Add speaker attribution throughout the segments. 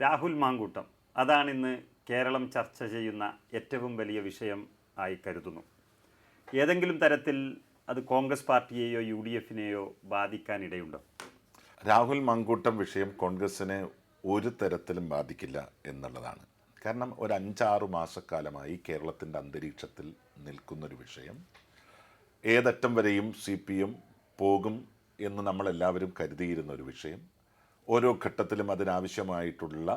Speaker 1: രാഹുൽ മാങ്കൂട്ടം. അതാണ് ഇന്ന് കേരളം ചർച്ച ചെയ്യുന്ന ഏറ്റവും വലിയ വിഷയം ആയി കരുതുന്നു. ഏതെങ്കിലും തരത്തിൽ അത് കോൺഗ്രസ് പാർട്ടിയെയോ യു ഡി എഫിനെയോ ബാധിക്കാനിടയുണ്ടോ?
Speaker 2: രാഹുൽ മാങ്കൂട്ടം വിഷയം കോൺഗ്രസിനെ ഒരു തരത്തിലും ബാധിക്കില്ല എന്നുള്ളതാണ്. കാരണം ഒരു അഞ്ചാറ് മാസക്കാലമായി കേരളത്തിന്റെ അന്തരീക്ഷത്തിൽ നിൽക്കുന്നൊരു വിഷയം. ഏതറ്റം വരെയും സി പി എം പോകും എന്ന് നമ്മളെല്ലാവരും കരുതിയിരുന്ന ഒരു വിഷയം. ഓരോ ഘട്ടത്തിലും അതിനാവശ്യമായിട്ടുള്ള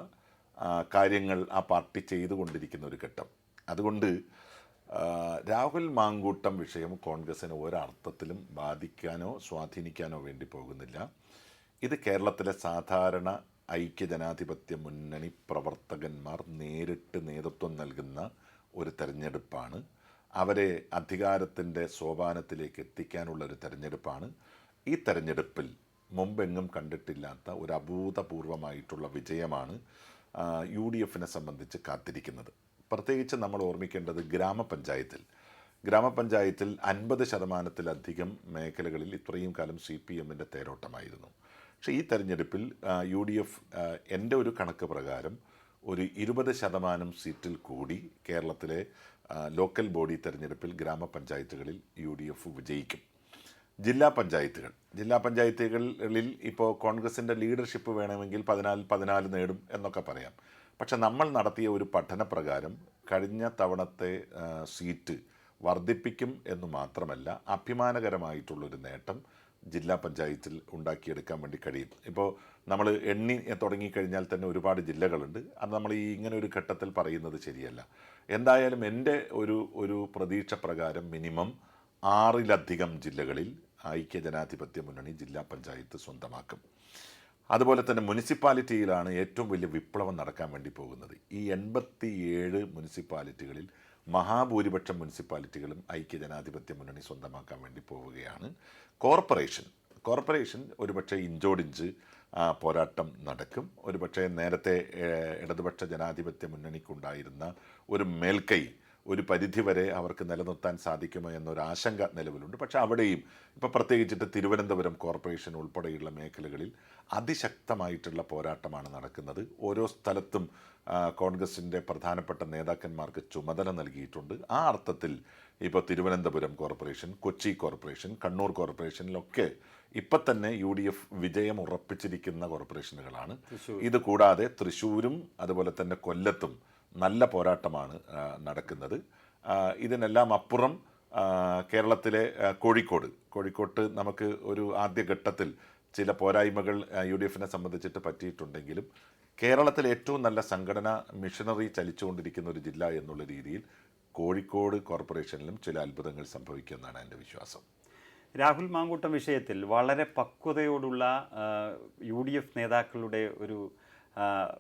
Speaker 2: കാര്യങ്ങൾ ആ പാർട്ടി ചെയ്തുകൊണ്ടിരിക്കുന്ന ഒരു ഘട്ടം. അതുകൊണ്ട് രാഹുൽ മാങ്കൂട്ടം വിഷയം കോൺഗ്രസിനെ ഒരർത്ഥത്തിലും ബാധിക്കാനോ സ്വാധീനിക്കാനോ വേണ്ടി പോകുന്നില്ല. ഇത് കേരളത്തിലെ സാധാരണ ഐക്യജനാധിപത്യ മുന്നണി പ്രവർത്തകന്മാർ നേരിട്ട് നേതൃത്വം നൽകുന്ന ഒരു തെരഞ്ഞെടുപ്പാണ്. അവരെ അധികാരത്തിന്റെ സോപാനത്തിലേക്ക് എത്തിക്കാനുള്ള ഒരു തെരഞ്ഞെടുപ്പാണ്. ഈ തെരഞ്ഞെടുപ്പിൽ മുമ്പെങ്ങും കണ്ടിട്ടില്ലാത്ത ഒരു അഭൂതപൂർവമായിട്ടുള്ള വിജയമാണ് യു ഡി എഫിനെ സംബന്ധിച്ച് കാത്തിരിക്കുന്നത്. പ്രത്യേകിച്ച് നമ്മൾ ഓർമ്മിക്കേണ്ടത് ഗ്രാമപഞ്ചായത്തിൽ. ഗ്രാമപഞ്ചായത്തിൽ അൻപത് ശതമാനത്തിലധികം മേഖലകളിൽ ഇത്രയും കാലം സി പി എമ്മിന്റെ തേരോട്ടമായിരുന്നു. പക്ഷേ ഈ തെരഞ്ഞെടുപ്പിൽ യു ഡി എഫ് എന്റെ ഒരു കണക്ക് പ്രകാരം ഒരു ഇരുപത് ശതമാനം സീറ്റിൽ കൂടി കേരളത്തിലെ ലോക്കൽ ബോഡി തെരഞ്ഞെടുപ്പിൽ ഗ്രാമപഞ്ചായത്തുകളിൽ യു ഡി എഫ് വിജയിക്കും. ജില്ലാ പഞ്ചായത്തുകൾ. ജില്ലാ പഞ്ചായത്തുകളിൽ ഇപ്പോൾ കോൺഗ്രസിന്റെ ലീഡർഷിപ്പ് വേണമെങ്കിൽ പതിനാല് പതിനാല് നേടും എന്നൊക്കെ പറയാം. പക്ഷെ നമ്മൾ നടത്തിയ ഒരു പഠന പ്രകാരം കഴിഞ്ഞ തവണത്തെ സീറ്റ് വർദ്ധിപ്പിക്കും എന്ന് മാത്രമല്ല അഭിമാനകരമായിട്ടുള്ളൊരു നേട്ടം ജില്ലാ പഞ്ചായത്തിൽ ഉണ്ടാക്കിയെടുക്കാൻ വേണ്ടി കഴിയും. ഇപ്പോൾ നമ്മൾ എണ്ണി തുടങ്ങിക്കഴിഞ്ഞാൽ തന്നെ ഒരുപാട് ജില്ലകളുണ്ട്. അത് നമ്മൾ ഈ ഇങ്ങനെ ഒരു ഘട്ടത്തിൽ പറയുന്നത് ശരിയല്ല. എന്തായാലും എന്റെ ഒരു ഒരു പ്രതീക്ഷ പ്രകാരം മിനിമം ആറിലധികം ജില്ലകളിൽ ഐക്യജനാധിപത്യ മുന്നണി ജില്ലാ പഞ്ചായത്ത് സ്വന്തമാക്കും. അതുപോലെ തന്നെ മുനിസിപ്പാലിറ്റിയിലാണ് ഏറ്റവും വലിയ വിപ്ലവം നടക്കാൻ വേണ്ടി പോകുന്നത്. ഈ എൺപത്തിയേഴ് മുനിസിപ്പാലിറ്റികളിൽ മഹാഭൂരിപക്ഷം മുനിസിപ്പാലിറ്റികളും ഐക്യജനാധിപത്യ മുന്നണി സ്വന്തമാക്കാൻ വേണ്ടി പോവുകയാണ് കോർപ്പറേഷൻ. കോർപ്പറേഷൻ ഒരുപക്ഷെ ഇഞ്ചോടിഞ്ച് പോരാട്ടം നടക്കും. ഒരുപക്ഷെ നേരത്തെ ഇടതുപക്ഷ ജനാധിപത്യ മുന്നണിക്കുണ്ടായിരുന്ന ഒരു മേൽക്കൈ ഒരു പരിധിവരെ അവർക്ക് നിലനിർത്താൻ സാധിക്കുമോ എന്നൊരു ആശങ്ക നിലവിലുണ്ട്. പക്ഷേ അവിടെയും ഇപ്പോൾ പ്രത്യേകിച്ചിട്ട് തിരുവനന്തപുരം കോർപ്പറേഷൻ ഉൾപ്പെടെയുള്ള മേഖലകളിൽ അതിശക്തമായിട്ടുള്ള പോരാട്ടമാണ് നടക്കുന്നത്. ഓരോ സ്ഥലത്തും കോൺഗ്രസിന്റെ പ്രധാനപ്പെട്ട നേതാക്കന്മാർക്ക് ചുമതല നൽകിയിട്ടുണ്ട്. ആ അർത്ഥത്തിൽ ഇപ്പോൾ തിരുവനന്തപുരം കോർപ്പറേഷൻ കൊച്ചി കോർപ്പറേഷൻ കണ്ണൂർ കോർപ്പറേഷനിലൊക്കെ ഇപ്പം തന്നെ യു ഡി എഫ് വിജയം ഉറപ്പിച്ചിരിക്കുന്ന കോർപ്പറേഷനുകളാണ്. ഇത് കൂടാതെ തൃശ്ശൂരും അതുപോലെ തന്നെ കൊല്ലത്തും നല്ല പോരാട്ടമാണ് നടക്കുന്നത്. ഇതിനെല്ലാം അപ്പുറം കേരളത്തിലെ കോഴിക്കോട്. കോഴിക്കോട്ട് നമുക്ക് ഒരു ആദ്യഘട്ടത്തിൽ ചില പോരായ്മകൾ യു ഡി എഫിനെ സംബന്ധിച്ചിട്ട് പറ്റിയിട്ടുണ്ടെങ്കിലും കേരളത്തിൽ ഏറ്റവും നല്ല സംഘടന മിഷനറി ചലിച്ചുകൊണ്ടിരിക്കുന്ന ഒരു ജില്ല എന്നുള്ള രീതിയിൽ കോഴിക്കോട് കോർപ്പറേഷനിലും ചില അത്ഭുതങ്ങൾ സംഭവിക്കുമെന്നാണ് എന്റെ വിശ്വാസം.
Speaker 1: രാഹുൽ മാങ്കൂട്ടം വിഷയത്തിൽ വളരെ പക്വതയോടുള്ള യു ഡി എഫ് നേതാക്കളുടെ ഒരു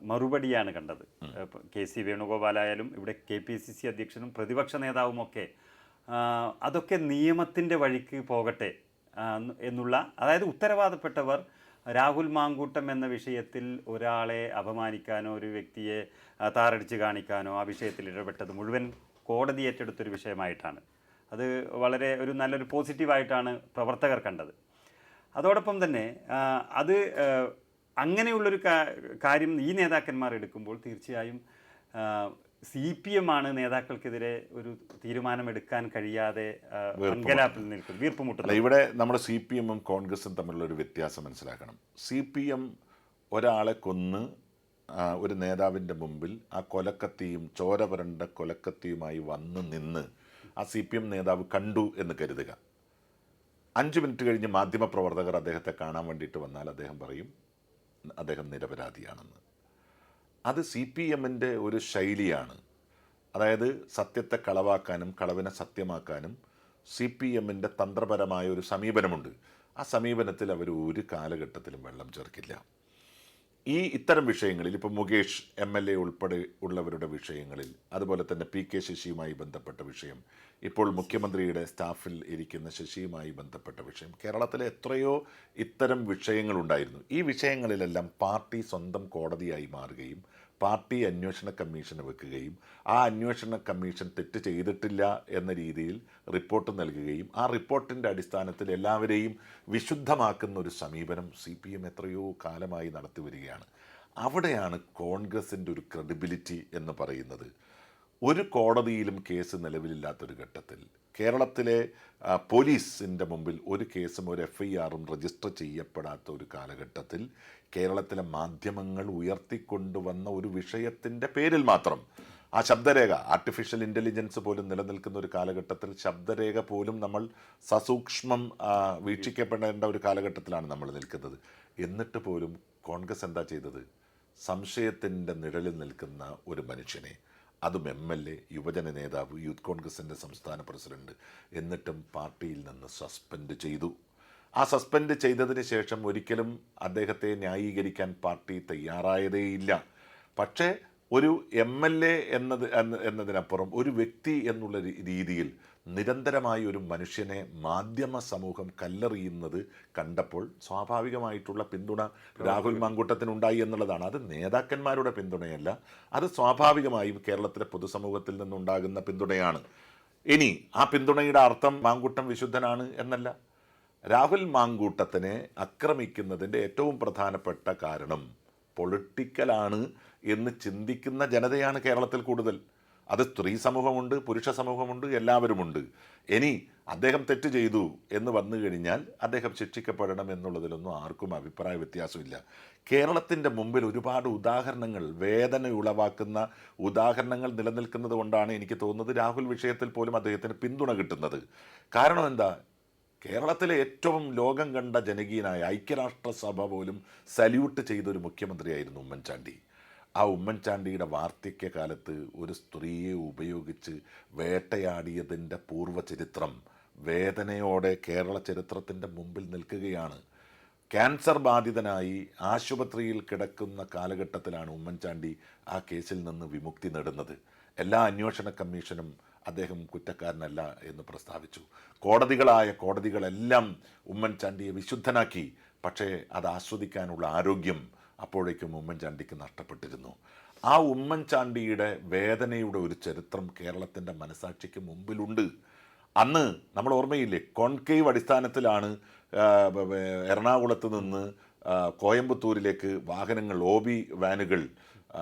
Speaker 1: മറുപടിയാണ് കണ്ടത്. കെ സി വേണുഗോപാലായാലും ഇവിടെ കെ പി സി സി അധ്യക്ഷനും പ്രതിപക്ഷ നേതാവുമൊക്കെ അതൊക്കെ നിയമത്തിന്റെ വഴിക്ക് പോകട്ടെ എന്നുള്ള അതായത് ഉത്തരവാദപ്പെട്ടവർ രാഹുൽ മാങ്കൂട്ടം എന്ന വിഷയത്തിൽ ഒരാളെ അപമാനിക്കാനോ ഒരു വ്യക്തിയെ താറടിച്ച് കാണിക്കാനോ ആ വിഷയത്തിൽ ഇടപെട്ടത് മുഴുവൻ കോടതി ഏറ്റെടുത്തൊരു വിഷയമായിട്ടാണ്. അത് വളരെ ഒരു നല്ലൊരു പോസിറ്റീവായിട്ടാണ് പ്രവർത്തകർ കണ്ടത്. അതോടൊപ്പം തന്നെ അത് അങ്ങനെയുള്ളൊരു കാര്യം ഈ നേതാക്കന്മാർ എടുക്കുമ്പോൾ തീർച്ചയായും സി പി എം ആണ് നേതാക്കൾക്കെതിരെ ഒരു തീരുമാനമെടുക്കാൻ കഴിയാതെ അങ്കലാപ്പിൽ നിൽക്കും വീർപ്പ്
Speaker 2: അല്ല ഇവിടെ നമ്മുടെ സി പി എമ്മും കോൺഗ്രസും തമ്മിലുള്ള ഒരു വ്യത്യാസം മനസ്സിലാക്കണം. സി പി എം ഒരാളെ കൊന്ന് ഒരു നേതാവിന്റെ മുമ്പിൽ ആ കൊലക്കത്തിയും ചോര പുരണ്ട കൊലക്കത്തിയുമായി വന്ന് നിന്ന് ആ സി പി എം നേതാവ് കണ്ടു എന്ന് കരുതുക. അഞ്ച് മിനിറ്റ് കഴിഞ്ഞ് മാധ്യമപ്രവർത്തകർ അദ്ദേഹത്തെ കാണാൻ വേണ്ടിയിട്ട് വന്നാൽ അദ്ദേഹം പറയും അദ്ദേഹം നിരപരാധിയാണെന്ന്. അത് സി പി എമ്മിന്റെ ഒരു ശൈലിയാണ്. അതായത് സത്യത്തെ കളവാക്കാനും കളവിനെ സത്യമാക്കാനും സി പി എമ്മിന്റെ തന്ത്രപരമായ ഒരു സമീപനമുണ്ട്. ആ സമീപനത്തിൽ അവർ ഒരു കാലഘട്ടത്തിലും വെള്ളം ചേർക്കില്ല. ഈ ഇത്തരം വിഷയങ്ങളിൽ ഇപ്പോൾ മുകേഷ് എം എൽ എ ഉൾപ്പെടെ ഉള്ളവരുടെ വിഷയങ്ങളിൽ അതുപോലെ തന്നെ പി കെ ശശിയുമായി ബന്ധപ്പെട്ട വിഷയം ഇപ്പോൾ മുഖ്യമന്ത്രിയുടെ സ്റ്റാഫിൽ ഇരിക്കുന്ന ശശിയുമായി ബന്ധപ്പെട്ട വിഷയം കേരളത്തിലെ എത്രയോ ഇത്തരം വിഷയങ്ങളുണ്ടായിരുന്നു. ഈ വിഷയങ്ങളിലെല്ലാം പാർട്ടി സ്വന്തം കോടതിയായി മാറുകയും പാർട്ടി അന്വേഷണ കമ്മീഷന് വെക്കുകയും ആ അന്വേഷണ കമ്മീഷൻ തെറ്റ് ചെയ്തിട്ടില്ല എന്ന രീതിയിൽ റിപ്പോർട്ട് നൽകുകയും ആ റിപ്പോർട്ടിന്റെ അടിസ്ഥാനത്തിൽ എല്ലാവരെയും വിശുദ്ധമാക്കുന്ന ഒരു സമീപനം സി പി എം എത്രയോ കാലമായി നടത്തി വരികയാണ്. അവിടെയാണ് കോൺഗ്രസിന്റെ ഒരു ക്രെഡിബിലിറ്റി എന്ന് പറയുന്നത്. ഒരു കോടതിയിലും കേസ് നിലവിലില്ലാത്തൊരു ഘട്ടത്തിൽ കേരളത്തിലെ പോലീസിന്റെ മുമ്പിൽ ഒരു കേസും ഒരു എഫ് ഐ ആറും രജിസ്റ്റർ ചെയ്യപ്പെടാത്ത ഒരു കാലഘട്ടത്തിൽ കേരളത്തിലെ മാധ്യമങ്ങൾ ഉയർത്തിക്കൊണ്ടുവന്ന ഒരു വിഷയത്തിന്റെ പേരിൽ മാത്രം ആ ശബ്ദരേഖ ആർട്ടിഫിഷ്യൽ ഇന്റലിജൻസ് പോലും നിലനിൽക്കുന്ന ഒരു കാലഘട്ടത്തിൽ ശബ്ദരേഖ പോലും നമ്മൾ സസൂക്ഷ്മം വീക്ഷിക്കപ്പെടേണ്ട ഒരു കാലഘട്ടത്തിലാണ് നമ്മൾ നിൽക്കുന്നത്. എന്നിട്ട് പോലും കോൺഗ്രസ് എന്താ ചെയ്തത്? സംശയത്തിന്റെ നിഴലിൽ നിൽക്കുന്ന ഒരു മനുഷ്യനെ അതും എം എൽ എ യുവജന നേതാവ് യൂത്ത് കോൺഗ്രസിന്റെ സംസ്ഥാന പ്രസിഡന്റ് എന്നിട്ടും പാർട്ടിയിൽ നിന്ന് സസ്പെൻഡ് ചെയ്തു. ആ സസ്പെൻഡ് ചെയ്തതിന് ശേഷം ഒരിക്കലും അദ്ദേഹത്തെ ന്യായീകരിക്കാൻ പാർട്ടി തയ്യാറായതേയില്ല. പക്ഷേ ഒരു എം എൽ എ എന്നത് എന്ന- എന്നതിനപ്പുറം ഒരു വ്യക്തി എന്നുള്ള രീതിയിൽ നിരന്തരമായി ഒരു മനുഷ്യനെ മാധ്യമ സമൂഹം കല്ലെറിയുന്നത് കണ്ടപ്പോൾ സ്വാഭാവികമായിട്ടുള്ള പിന്തുണ രാഹുൽ മാങ്കൂട്ടത്തിനുണ്ടായി എന്നുള്ളതാണ്. അത് നേതാക്കന്മാരുടെ പിന്തുണയല്ല അത് സ്വാഭാവികമായും കേരളത്തിലെ പൊതുസമൂഹത്തിൽ നിന്നുണ്ടാകുന്ന പിന്തുണയാണ്. ഇനി ആ പിന്തുണയുടെ അർത്ഥം മാങ്കൂട്ടം വിശുദ്ധനാണ് എന്നല്ല. രാഹുൽ മാങ്കൂട്ടത്തിനെ ആക്രമിക്കുന്നതിന്റെ ഏറ്റവും പ്രധാനപ്പെട്ട കാരണം പൊളിറ്റിക്കലാണ് എന്ന് ചിന്തിക്കുന്ന ജനതയാണ് കേരളത്തിൽ കൂടുതൽ. അത് സ്ത്രീ സമൂഹമുണ്ട് പുരുഷ സമൂഹമുണ്ട് എല്ലാവരുമുണ്ട്. ഇനി അദ്ദേഹം തെറ്റ് ചെയ്തു എന്ന് വന്നു കഴിഞ്ഞാൽ അദ്ദേഹം ശിക്ഷിക്കപ്പെടണം എന്നുള്ളതിലൊന്നും ആർക്കും അഭിപ്രായ വ്യത്യാസമില്ല. കേരളത്തിന്റെ മുമ്പിൽ ഒരുപാട് ഉദാഹരണങ്ങൾ വേദന ഉളവാക്കുന്ന ഉദാഹരണങ്ങൾ നിലനിൽക്കുന്നത് കൊണ്ടാണ് എനിക്ക് തോന്നുന്നത് രാഹുൽ വിഷയത്തിൽ പോലും അദ്ദേഹത്തിന് പിന്തുണ കിട്ടുന്നത്. കാരണം എന്താ? കേരളത്തിലെ ഏറ്റവും ലോകം കണ്ട ജനകീയനായ ഐക്യരാഷ്ട്രസഭ പോലും സല്യൂട്ട് ചെയ്തൊരു മുഖ്യമന്ത്രിയായിരുന്നു ഉമ്മൻചാണ്ടി. ആ ഉമ്മൻചാണ്ടിയുടെ വാർദ്ധക്യകാലത്ത് ഒരു സ്ത്രീയെ ഉപയോഗിച്ച് വേട്ടയാടിയതിന്റെ പൂർവചരിത്രം വേദനയോടെ കേരള ചരിത്രത്തിന്റെ മുമ്പിൽ നിൽക്കുകയാണ്. ക്യാൻസർ ബാധിതനായി ആശുപത്രിയിൽ കിടക്കുന്ന കാലഘട്ടത്തിലാണ് ഉമ്മൻചാണ്ടി ആ കേസിൽ നിന്ന് വിമുക്തി നേടുന്നത്. എല്ലാ അന്വേഷണ കമ്മീഷനും അദ്ദേഹം കുറ്റക്കാരനല്ല എന്ന് പ്രസ്താവിച്ചു. കോടതികളായ കോടതികളെല്ലാം ഉമ്മൻചാണ്ടിയെ വിശുദ്ധനാക്കി. പക്ഷേ അത് ആസ്വദിക്കാനുള്ള ആരോഗ്യം അപ്പോഴേക്കും ഉമ്മൻചാണ്ടിക്ക് നഷ്ടപ്പെട്ടിരുന്നു. ആ ഉമ്മൻചാണ്ടിയുടെ വേദനയുടെ ഒരു ചരിത്രം കേരളത്തിന്റെ മനസാക്ഷിക്ക് മുമ്പിലുണ്ട്. അന്ന് നമ്മൾ ഓർമ്മയില്ലേ കോൺകേവ് അടിസ്ഥാനത്തിലാണ് എറണാകുളത്ത് നിന്ന് കോയമ്പത്തൂരിലേക്ക് വാഹനങ്ങൾ ഒ ബി വാനുകൾ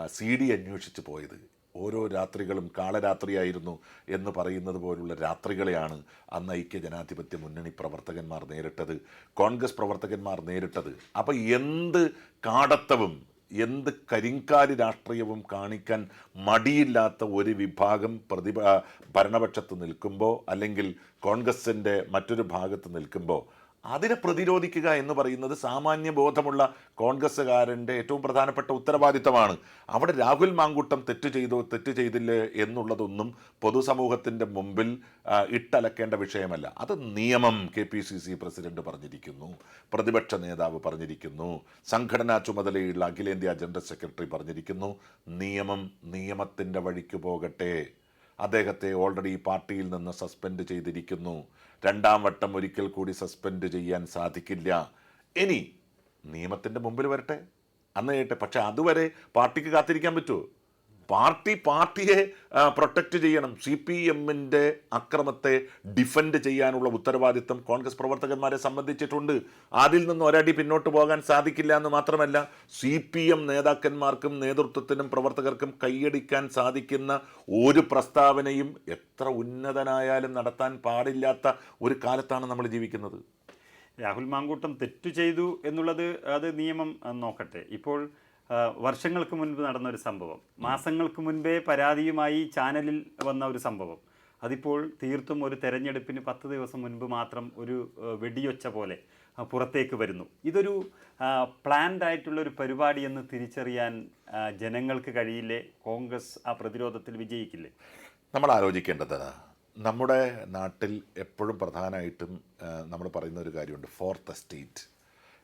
Speaker 2: സി ഡി അന്വേഷിച്ച് പോയത്. ഓരോ രാത്രികളും കാളരാത്രിയായിരുന്നു എന്ന് പറയുന്നത് പോലുള്ള രാത്രികളെയാണ് അന്ന് ഐക്യ ജനാധിപത്യ മുന്നണി പ്രവർത്തകന്മാർ നേരിട്ടത് കോൺഗ്രസ് പ്രവർത്തകന്മാർ നേരിട്ടത്. അപ്പോൾ എന്ത് കാടത്തവും എന്ത് കരിങ്കാലി രാഷ്ട്രീയവും കാണിക്കാൻ മടിയില്ലാത്ത ഒരു വിഭാഗം പ്രതിഭ ഭരണപക്ഷത്ത് നിൽക്കുമ്പോൾ അല്ലെങ്കിൽ കോൺഗ്രസിന്റെ മറ്റൊരു ഭാഗത്ത് നിൽക്കുമ്പോൾ അതിനെ പ്രതിരോധിക്കുക എന്ന് പറയുന്നത് സാമാന്യ ബോധമുള്ള കോൺഗ്രസ്സുകാരന്റെ ഏറ്റവും പ്രധാനപ്പെട്ട ഉത്തരവാദിത്തമാണ്. അവിടെ രാഹുൽ മാങ്കൂട്ടം തെറ്റ് ചെയ്തോ തെറ്റ് ചെയ്തില്ലേ എന്നുള്ളതൊന്നും പൊതുസമൂഹത്തിന്റെ മുമ്പിൽ ഇട്ടലക്കേണ്ട വിഷയമല്ല. അത് നിയമം K P C C president പറഞ്ഞിരിക്കുന്നു പ്രതിപക്ഷ നേതാവ് പറഞ്ഞിരിക്കുന്നു സംഘടനാ ചുമതലയുള്ള അഖിലേന്ത്യാ ജനറൽ സെക്രട്ടറി പറഞ്ഞിരിക്കുന്നു നിയമം നിയമത്തിന്റെ വഴിക്ക് പോകട്ടെ. അദ്ദേഹത്തെ ഓൾറെഡി പാർട്ടിയിൽ നിന്ന് സസ്പെൻഡ് ചെയ്തിരിക്കുന്നു. രണ്ടാം വട്ടം ഒരിക്കൽ കൂടി സസ്പെൻഡ് ചെയ്യാൻ സാധിക്കില്ല. ഇനി നിയമത്തിന്റെ മുമ്പിൽ വരട്ടെ. അന്ന് കേട്ടെ. പക്ഷെ അതുവരെ പാർട്ടിക്ക് കാത്തിരിക്കാൻ പറ്റുമോ? പാർട്ടി പാർട്ടിയെ പ്രൊട്ടക്റ്റ് ചെയ്യണം. സി പി എമ്മിന്റെ അക്രമത്തെ ഡിഫെൻഡ് ചെയ്യാനുള്ള ഉത്തരവാദിത്തം കോൺഗ്രസ് പ്രവർത്തകന്മാരെ സംബന്ധിച്ചിട്ടുണ്ട്. അതിൽ നിന്ന് ഒരടി പിന്നോട്ട് പോകാൻ സാധിക്കില്ല എന്ന് മാത്രമല്ല സി പി എം നേതാക്കന്മാർക്കും നേതൃത്വത്തിനും പ്രവർത്തകർക്കും കൈയടിക്കാൻ സാധിക്കുന്ന ഒരു പ്രസ്താവനയും എത്ര ഉന്നതനായാലും നടത്താൻ പാടില്ലാത്ത ഒരു കാലത്താണ് നമ്മൾ ജീവിക്കുന്നത്.
Speaker 1: രാഹുൽ മാങ്കൂട്ടം തെറ്റു ചെയ്തു എന്നുള്ളത് അത് നിയമം നോക്കട്ടെ. ഇപ്പോൾ വർഷങ്ങൾക്ക് മുൻപ് നടന്ന ഒരു സംഭവം. മാസങ്ങൾക്ക് മുൻപേ പരാതിയുമായി ചാനലിൽ വന്ന ഒരു സംഭവം. അതിപ്പോൾ തീർത്തും ഒരു തെരഞ്ഞെടുപ്പിന് പത്ത് ദിവസം മുൻപ് മാത്രം ഒരു വെടിയൊച്ച പോലെ പുറത്തേക്ക് വരുന്നു. ഇതൊരു പ്ലാൻഡ് ആയിട്ടുള്ള ഒരു പരിപാടി എന്ന് തിരിച്ചറിയാൻ ജനങ്ങൾക്ക് കഴിയില്ലേ? കോൺഗ്രസ് ആ പ്രതിരോധത്തിൽ വിജയിക്കില്ലേ?
Speaker 2: നമ്മൾ ആലോചിക്കേണ്ടത് നമ്മുടെ നാട്ടിൽ എപ്പോഴും പ്രധാനമായിട്ടും നമ്മൾ പറയുന്ന ഒരു കാര്യമുണ്ട്. ഫോർത്ത് എസ്റ്റേറ്റ്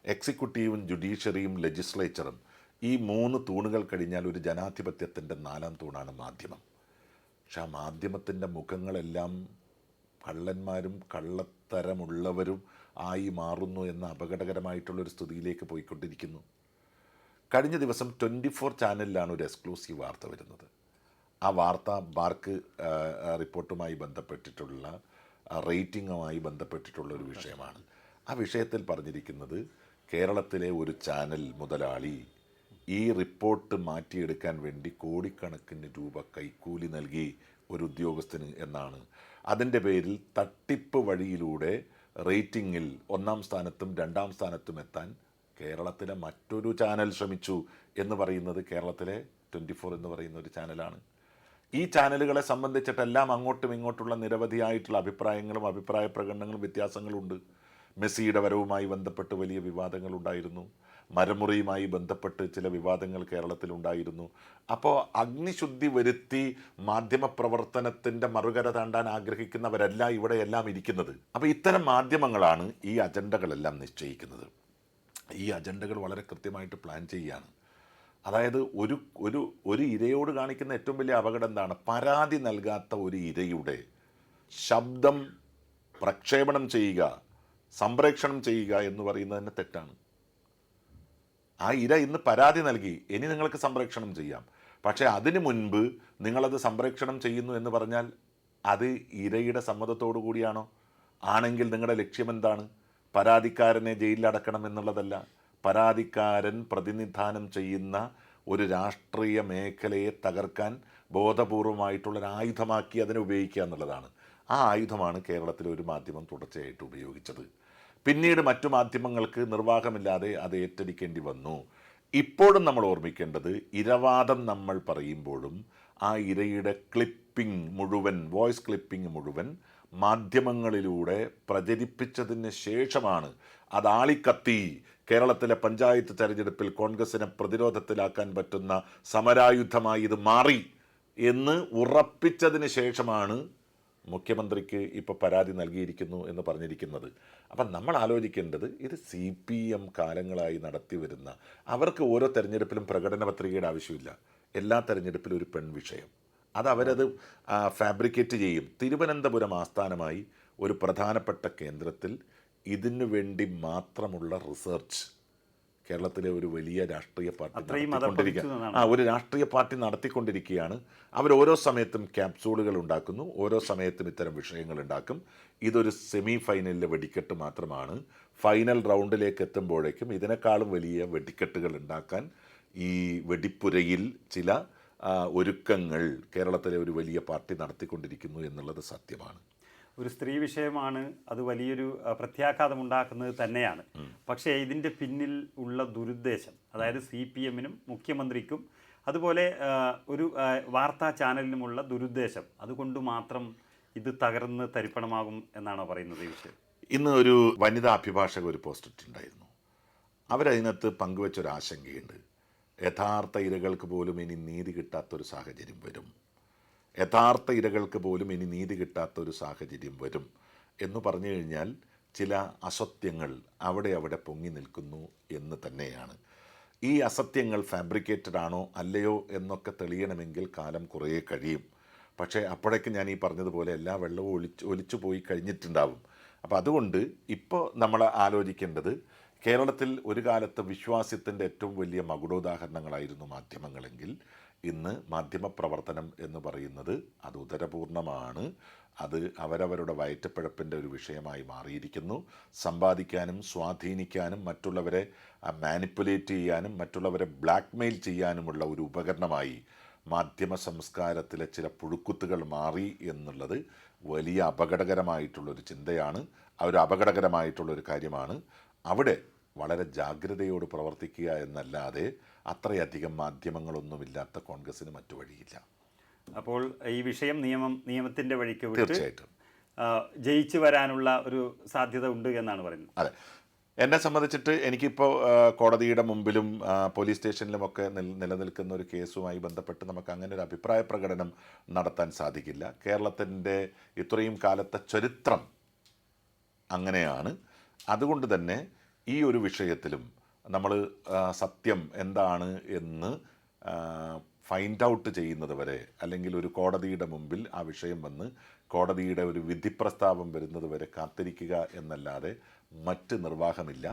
Speaker 2: എക്സിക്യൂട്ടീവും ജുഡീഷ്യറിയും ലെജിസ്ലേച്ചറും ഈ മൂന്ന് തൂണുകൾ കഴിഞ്ഞാൽ ഒരു ജനാധിപത്യത്തിന്റെ നാലാം തൂണാണ് മാധ്യമം. പക്ഷെ ആ മാധ്യമത്തിന്റെ മുഖങ്ങളെല്ലാം കള്ളന്മാരും കള്ളത്തരമുള്ളവരും ആയി മാറുന്നു എന്ന അപകടകരമായിട്ടുള്ളൊരു സ്ഥിതിയിലേക്ക് പോയിക്കൊണ്ടിരിക്കുന്നു. കഴിഞ്ഞ ദിവസം ട്വന്റി ഫോർ ചാനലിലാണ് ഒരു എക്സ്ക്ലൂസീവ് വാർത്ത വരുന്നത്. ആ വാർത്ത ബാർക്ക് റിപ്പോർട്ടുമായി ബന്ധപ്പെട്ടിട്ടുള്ള റേറ്റിങ്ങുമായി ബന്ധപ്പെട്ടിട്ടുള്ള ഒരു വിഷയമാണ്. ആ വിഷയത്തിൽ പറഞ്ഞിരിക്കുന്നത് കേരളത്തിലെ ഒരു ചാനൽ മുതലാളി ഈ റിപ്പോർട്ട് മാറ്റിയെടുക്കാൻ വേണ്ടി കോടിക്കണക്കിന് രൂപ കൈക്കൂലി നൽകി ഒരു ഉദ്യോഗസ്ഥന് എന്നാണ്. അതിന്റെ പേരിൽ തട്ടിപ്പ് വഴിയിലൂടെ റേറ്റിംഗിൽ ഒന്നാം സ്ഥാനത്തും രണ്ടാം സ്ഥാനത്തും എത്താൻ കേരളത്തിലെ മറ്റൊരു ചാനൽ ശ്രമിച്ചു എന്ന് പറയുന്നത് കേരളത്തിലെ ട്വന്റി ഫോർ എന്ന് പറയുന്ന ഒരു ചാനലാണ്. ഈ ചാനലുകളെ സംബന്ധിച്ചിട്ടെല്ലാം അങ്ങോട്ടും ഇങ്ങോട്ടുള്ള നിരവധിയായിട്ടുള്ള അഭിപ്രായങ്ങളും അഭിപ്രായ പ്രകടനങ്ങളും വ്യത്യാസങ്ങളുണ്ട്. മെസ്സിയുടെ വരവുമായി ബന്ധപ്പെട്ട് വലിയ വിവാദങ്ങളുണ്ടായിരുന്നു. മരമുറിയുമായി ബന്ധപ്പെട്ട് ചില വിവാദങ്ങൾ കേരളത്തിൽ ഉണ്ടായിരുന്നു. അപ്പോൾ അഗ്നിശുദ്ധി വരുത്തി മാധ്യമപ്രവർത്തനത്തിന്റെ മറുകര താണ്ടാൻ ആഗ്രഹിക്കുന്നവരല്ല ഇവിടെയെല്ലാം ഇരിക്കുന്നത്. അപ്പോൾ ഇത്തരം മാധ്യമങ്ങളാണ് ഈ അജണ്ടകളെല്ലാം നിശ്ചയിക്കുന്നത്. ഈ അജണ്ടകൾ വളരെ കൃത്യമായിട്ട് പ്ലാൻ ചെയ്യുകയാണ്. അതായത് ഒരു ഒരു ഒരു ഇരയോട് കാണിക്കുന്ന ഏറ്റവും വലിയ അപകടം എന്താണ്? പരാതി നൽകാത്ത ഒരു ഇരയുടെ ശബ്ദം പ്രക്ഷേപണം ചെയ്യുക സംപ്രേക്ഷണം ചെയ്യുക എന്ന് പറയുന്നത് തന്നെ തെറ്റാണ്. ആ ഇര ഇന്ന് പരാതി നൽകി. ഇനി നിങ്ങൾക്ക് സംപ്രേക്ഷണം ചെയ്യാം. പക്ഷേ അതിനു മുൻപ് നിങ്ങളത് സംപ്രേക്ഷണം ചെയ്യുന്നു എന്ന് പറഞ്ഞാൽ അത് ഇരയുടെ സമ്മതത്തോടു കൂടിയാണോ? ആണെങ്കിൽ നിങ്ങളുടെ ലക്ഷ്യമെന്താണ് പരാതിക്കാരനെ ജയിലിലടക്കണം എന്നുള്ളതല്ല. പരാതിക്കാരൻ പ്രതിനിധാനം ചെയ്യുന്ന ഒരു രാഷ്ട്രീയ മേഖലയെ തകർക്കാൻ ബോധപൂർവമായിട്ടുള്ളൊരു ആയുധമാക്കി അതിനെ ഉപയോഗിക്കുക എന്നുള്ളതാണ്. ആ ആയുധമാണ് കേരളത്തിലെ ഒരു മാധ്യമം തുടർച്ചയായിട്ട് ഉപയോഗിച്ചത്. പിന്നീട് മറ്റു മാധ്യമങ്ങൾക്ക് നിർവാഹമില്ലാതെ അത് ഏറ്റെടുക്കേണ്ടി വന്നു. ഇപ്പോഴും നമ്മൾ ഓർമ്മിക്കേണ്ടത് ഇരവാദം നമ്മൾ പറയുമ്പോഴും ആ ഇരയുടെ ക്ലിപ്പിംഗ് മുഴുവൻ വോയിസ് ക്ലിപ്പിംഗ് മുഴുവൻ മാധ്യമങ്ങളിലൂടെ പ്രചരിപ്പിച്ചതിന് ശേഷമാണ് അത് ആളിക്കത്തി. കേരളത്തിലെ പഞ്ചായത്ത് തെരഞ്ഞെടുപ്പിൽ കോൺഗ്രസിനെ പ്രതിരോധത്തിലാക്കാൻ പറ്റുന്ന സമരായുധമായി ഇത് മാറി എന്ന് ഉറപ്പിച്ചതിന് ശേഷമാണ് മുഖ്യമന്ത്രിക്ക് ഇപ്പോൾ പരാതി നൽകിയിരിക്കുന്നു എന്ന് പറഞ്ഞിരിക്കുന്നത്. അപ്പം നമ്മൾ ആലോചിക്കേണ്ടത് ഇത് സി പി എം കാലങ്ങളായി നടത്തി വരുന്ന അവർക്ക് ഓരോ തെരഞ്ഞെടുപ്പിലും പ്രകടന പത്രികയുടെ ആവശ്യമില്ല. എല്ലാ തെരഞ്ഞെടുപ്പിലും ഒരു പെൺ വിഷയം. അത് അവരത് ഫാബ്രിക്കേറ്റ് ചെയ്യും. തിരുവനന്തപുരം ആസ്ഥാനമായി ഒരു പ്രധാനപ്പെട്ട കേന്ദ്രത്തിൽ ഇതിനു വേണ്ടി മാത്രമുള്ള റിസർച്ച് കേരളത്തിലെ ഒരു വലിയ രാഷ്ട്രീയ പാർട്ടി ആ ഒരു രാഷ്ട്രീയ പാർട്ടി നടത്തിക്കൊണ്ടിരിക്കുകയാണ്. അവർ ഓരോ സമയത്തും ക്യാപ്സൂളുകൾ ഉണ്ടാക്കുന്നു. ഓരോ സമയത്തും ഇത്തരം വിഷയങ്ങൾ ഉണ്ടാക്കും. ഇതൊരു സെമി ഫൈനലിലെ വെടിക്കെട്ട് മാത്രമാണ്. ഫൈനൽ റൗണ്ടിലേക്ക് എത്തുമ്പോഴേക്കും ഇതിനേക്കാളും വലിയ വെടിക്കെട്ടുകൾ ഉണ്ടാക്കാൻ ഈ വെടിപ്പുരയിൽ ചില ഒരുക്കങ്ങൾ കേരളത്തിലെ ഒരു വലിയ പാർട്ടി നടത്തിക്കൊണ്ടിരിക്കുന്നു എന്നുള്ളത് സത്യമാണ്.
Speaker 1: ഒരു സ്ത്രീ വിഷയമാണ് അത് വലിയൊരു പ്രത്യാഘാതം ഉണ്ടാക്കുന്നത് തന്നെയാണ്. പക്ഷേ ഇതിന്റെ പിന്നിൽ ഉള്ള ദുരുദ്ദേശം അതായത് സി പി എമ്മിനും മുഖ്യമന്ത്രിക്കും അതുപോലെ ഒരു വാർത്താ ചാനലിനുമുള്ള ദുരുദ്ദേശം അതുകൊണ്ട് മാത്രം ഇത് തകർന്ന് തരിപ്പണമാകും എന്നാണോ പറയുന്നത് ഈ വിഷയം?
Speaker 2: ഇന്ന് ഒരു വനിതാ അഭിഭാഷക ഒരു പോസ്റ്റ് ഇട്ടിട്ടുണ്ടായിരുന്നു. അവരതിനകത്ത് പങ്കുവെച്ചൊരാശങ്കയുണ്ട്. യഥാർത്ഥ ഇരകൾക്ക് പോലും ഇനി നീതി കിട്ടാത്തൊരു സാഹചര്യം വരും. യഥാർത്ഥ ഇരകൾക്ക് പോലും ഇനി നീതി കിട്ടാത്ത ഒരു സാഹചര്യം വരും എന്ന് പറഞ്ഞു കഴിഞ്ഞാൽ ചില അസത്യങ്ങൾ അവിടെ അവിടെ പൊങ്ങി നിൽക്കുന്നു എന്ന് തന്നെയാണ്. ഈ അസത്യങ്ങൾ ഫാബ്രിക്കേറ്റഡ് ആണോ അല്ലയോ എന്നൊക്കെ തെളിയണമെങ്കിൽ കാലം കുറേ കഴിയും. പക്ഷേ അപ്പോഴേക്ക് ഞാൻ ഈ പറഞ്ഞതുപോലെ എല്ലാ വെള്ളവും ഒലിച്ച് ഒലിച്ചു പോയി കഴിഞ്ഞിട്ടുണ്ടാവും. അപ്പോൾ അതുകൊണ്ട് ഇപ്പോൾ നമ്മൾ ആലോചിക്കേണ്ടത് കേരളത്തിൽ ഒരു കാലത്ത് വിശ്വാസ്യത്തിന്റെ ഏറ്റവും വലിയ മകുടോദാഹരണങ്ങളായിരുന്നു മാധ്യമങ്ങളെങ്കിൽ ഇന്ന് മാധ്യമപ്രവർത്തനം എന്ന് പറയുന്നത് അത് ഉദരപൂർണമാണ്. അത് അവരവരുടെ വയറ്റപ്പിഴപ്പിന്റെ ഒരു വിഷയമായി മാറിയിരിക്കുന്നു. സമ്പാദിക്കാനും സ്വാധീനിക്കാനും മറ്റുള്ളവരെ മാനിപ്പുലേറ്റ് ചെയ്യാനും മറ്റുള്ളവരെ ബ്ലാക്ക്മെയിൽ ചെയ്യാനുമുള്ള ഒരു ഉപകരണമായി മാധ്യമ സംസ്കാരത്തിലെ ചില പുഴുക്കുത്തുകൾ മാറി എന്നുള്ളത് വലിയ അപകടകരമായിട്ടുള്ളൊരു ചിന്തയാണ്. ഒരു അപകടകരമായിട്ടുള്ളൊരു കാര്യമാണ്. അവിടെ വളരെ ജാഗ്രതയോട് പ്രവർത്തിക്കുക എന്നല്ലാതെ അത്രയധികം മാധ്യമങ്ങളൊന്നുമില്ലാത്ത കോൺഗ്രസ്സിന് മറ്റു വഴിയില്ല.
Speaker 1: അപ്പോൾ ഈ വിഷയം നിയമം നിയമത്തിന്റെ വഴിക്ക്
Speaker 2: തീർച്ചയായിട്ടും.
Speaker 1: ജയിച്ചു വരാനുള്ള ഒരു സാധ്യത ഉണ്ട് എന്നാണ് പറയുന്നത്.
Speaker 2: അതെ. എന്നെ സംബന്ധിച്ചിട്ട് എനിക്കിപ്പോൾ കോടതിയുടെ മുമ്പിലും പോലീസ് സ്റ്റേഷനിലുമൊക്കെ നിൽ നിലനിൽക്കുന്ന ഒരു കേസുമായി ബന്ധപ്പെട്ട് നമുക്ക് അങ്ങനെ ഒരു അഭിപ്രായ പ്രകടനം നടത്താൻ സാധിക്കില്ല. കേരളത്തിന്റെ ഇത്രയും കാലത്തെ ചരിത്രം അങ്ങനെയാണ്. അതുകൊണ്ട് തന്നെ ഈ ഒരു വിഷയത്തിലും നമ്മൾ സത്യം എന്താണ് എന്ന് ഫൈൻഡ് ഔട്ട് ചെയ്യുന്നത് വരെ അല്ലെങ്കിൽ ഒരു കോടതിയുടെ മുമ്പിൽ ആ വിഷയം വന്ന് കോടതിയുടെ ഒരു വിധിപ്രസ്താവം വരുന്നത് വരെ കാത്തിരിക്കുക എന്നല്ലാതെ മറ്റ് നിർവാഹമില്ല.